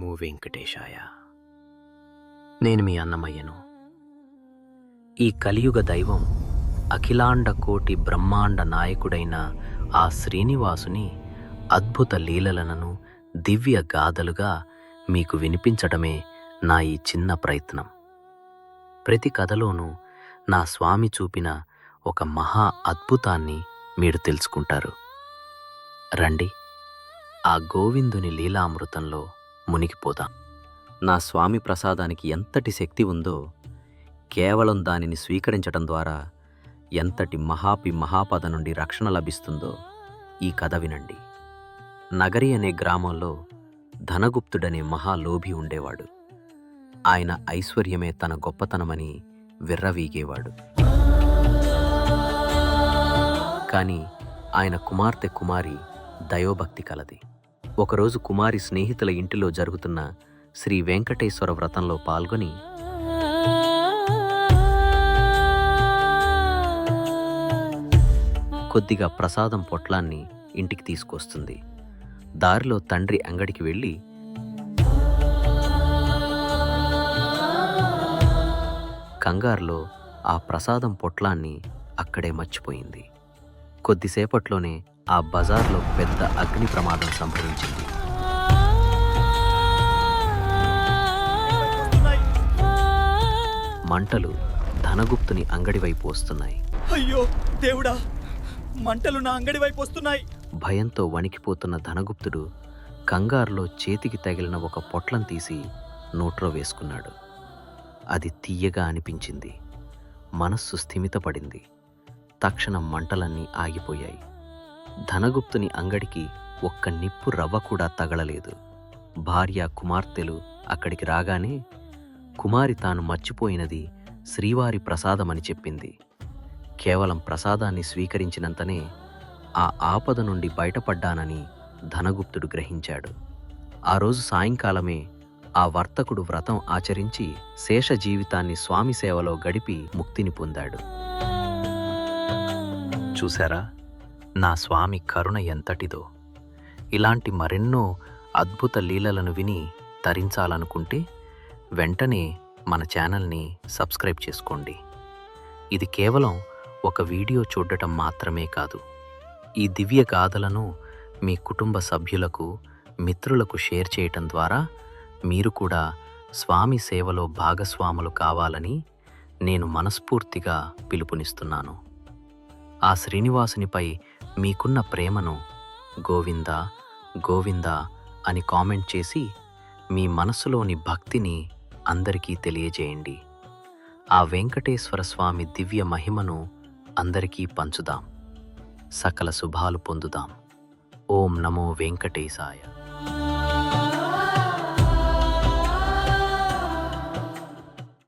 వెంకటేశాయ. నేను మీ అన్నమయ్యను. ఈ కలియుగ దైవం అఖిలాండ కోటి బ్రహ్మాండ నాయకుడైన ఆ శ్రీనివాసుని అద్భుత లీలలను దివ్య గాథలుగా మీకు వినిపించడమే నా ఈ చిన్న ప్రయత్నం. ప్రతి కథలోనూ నా స్వామి చూపిన ఒక మహా అద్భుతాన్ని మీరు తెలుసుకుంటారు. రండి ఆ గోవిందుని లీలామృతంలో మునిగిపోతాం. నా స్వామి ప్రసాదానికి ఎంతటి శక్తి ఉందో కేవలం దానిని స్వీకరించడం ద్వారా ఎంతటి మహాపి మహాపద నుండి రక్షణ లభిస్తుందో ఈ కథ వినండి. నగరి అనే గ్రామంలో ధనగుప్తుడనే మహాలోభి ఉండేవాడు. ఆయన ఐశ్వర్యమే తన గొప్పతనమని విర్రవీగేవాడు. కానీ ఆయన కుమార్తె కుమారి దయోభక్తి కలది. ఒకరోజు కుమారి స్నేహితుల ఇంటిలో జరుగుతున్న శ్రీ వెంకటేశ్వర వ్రతంలో పాల్గొని కొద్దిగా ప్రసాదం పొట్లాన్ని ఇంటికి తీసుకొస్తుంది. దారిలో తండ్రి అంగడికి వెళ్ళి కంగారులో ఆ ప్రసాదం పొట్లాన్ని అక్కడే మర్చిపోయింది. కొద్దిసేపట్లోనే ఆ బజార్లో పెద్ద అగ్ని ప్రమాదం సంభవించింది. మంటలు ధనగుప్తుని అంగడి వైపు వస్తున్నాయి. అయ్యో దేవుడా! మంటలు నా అంగడి వైపు వస్తున్నాయి. భయంతో వణికిపోతున్న ధనగుప్తుడు కంగారులో చేతికి తగిలిన ఒక పొట్లం తీసి నోట్లో వేసుకున్నాడు. అది తీయగా అనిపించింది. మనస్సు స్థిమితపడింది. తక్షణం మంటలన్నీ ఆగిపోయాయి. ధనగుప్తుని అంగడికి ఒక్క నిప్పు రవ్వ కూడా తగలలేదు. భార్య కుమార్తెలు అక్కడికి రాగానే కుమారి తాను మర్చిపోయినది శ్రీవారి ప్రసాదమని చెప్పింది. కేవలం ప్రసాదాన్ని స్వీకరించినంతనే ఆ ఆపద నుండి బయటపడ్డానని ధనగుప్తుడు గ్రహించాడు. ఆ రోజు సాయంకాలమే ఆ వర్తకుడు వ్రతం ఆచరించి శేష జీవితాన్ని స్వామి సేవలో గడిపి ముక్తిని పొందాడు. చూశారా? నా స్వామి కరుణ ఎంతటిదో. ఇలాంటి మరెన్నో అద్భుత లీలలను విని తరించాలనుకుంటే వెంటనే మన ఛానల్ని సబ్స్క్రైబ్ చేసుకోండి. ఇది కేవలం ఒక వీడియో చూడటం మాత్రమే కాదు. ఈ దివ్య గాథలను మీ కుటుంబ సభ్యులకు మిత్రులకు షేర్ చేయటం ద్వారా మీరు కూడా స్వామి సేవలో భాగస్వాములు కావాలని నేను మనస్ఫూర్తిగా పిలుపునిస్తున్నాను. ఆ శ్రీనివాసునిపై మీకున్న ప్రేమను గోవింద గోవింద అని కామెంట్ చేసి మీ మనసులోని భక్తిని అందరికీ తెలియజేయండి. ఆ వెంకటేశ్వర స్వామి దివ్య మహిమను అందరికీ పంచుదాం. సకల శుభాలు పొందుదాం. ఓం నమో వెంకటేశాయ.